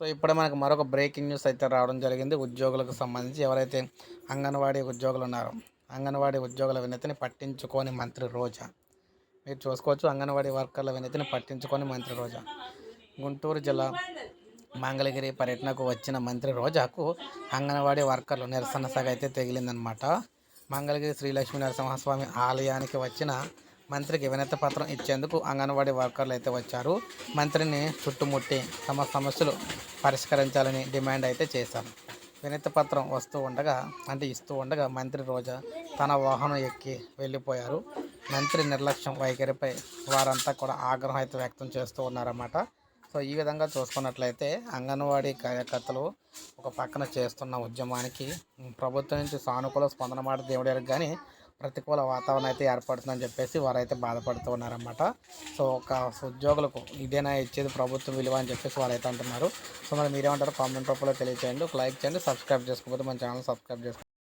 So ఇప్పుడే మనకు మరొక బ్రేకింగ్ న్యూస్ అయితే రావడం జరిగింది. ఉద్యోగులకు సంబంధించి ఎవరైతే అంగన్వాడీ ఉద్యోగులు ఉన్నారో అంగన్వాడీ ఉద్యోగుల వినతిని పట్టించుకొని మంత్రి రోజా. మీరు చూసుకోవచ్చు అంగన్వాడీ వర్కర్ల వినతిని పట్టించుకొని మంత్రి రోజా. గుంటూరు జిల్లా మంగళగిరి పర్యటనకు వచ్చిన మంత్రి రోజాకు అంగన్వాడీ వర్కర్లు నిరసన సగ అయితే తగిలిందనమాట మంగళగిరి శ్రీలక్ష్మీ నరసింహస్వామి ఆలయానికి వచ్చిన మంత్రికి వినతి పత్రం ఇచ్చేందుకు అంగన్వాడీ వర్కర్లు అయితే వచ్చారు. మంత్రిని చుట్టుముట్టి తమ సమస్యలు పరిష్కరించాలని డిమాండ్ అయితే చేశారు. వినతి పత్రం వస్తూ ఉండగా అంటే ఇస్తూ ఉండగా మంత్రి రోజా తన వాహనం ఎక్కి వెళ్ళిపోయారు. మంత్రి నిర్లక్ష్యం వైఖరిపై వారంతా కూడా ఆగ్రహం అయితే వ్యక్తం చేస్తూ ఉన్నారన్నమాట. సో ఈ విధంగా చూసుకున్నట్లయితే అంగన్వాడీ కార్యకర్తలు ఒక పక్కన చేస్తున్న ఉద్యమానికి ప్రభుత్వం నుంచి సానుకూల స్పందన మాట దేవుడు కానీ ప్రతికూల వాతావరణం అయితే ఏర్పడుతుందని చెప్పేసి వారైతే బాధపడుతూ ఉన్నారన్నమాట. సో ఒక ఉద్యోగులకు ఇదేనా ఇచ్చేది ప్రభుత్వం విలువ అని చెప్పేసి వారైతే అంటున్నారు. సో మరి మీరేమంటారు కామెంట్ రూపంలో తెలియచేయండి. ఒక లైక్ చేయండి సబ్స్క్రైబ్ చేసుకోకపోతే మన ఛానల్ సబ్స్క్రైబ్ చేసుకోండి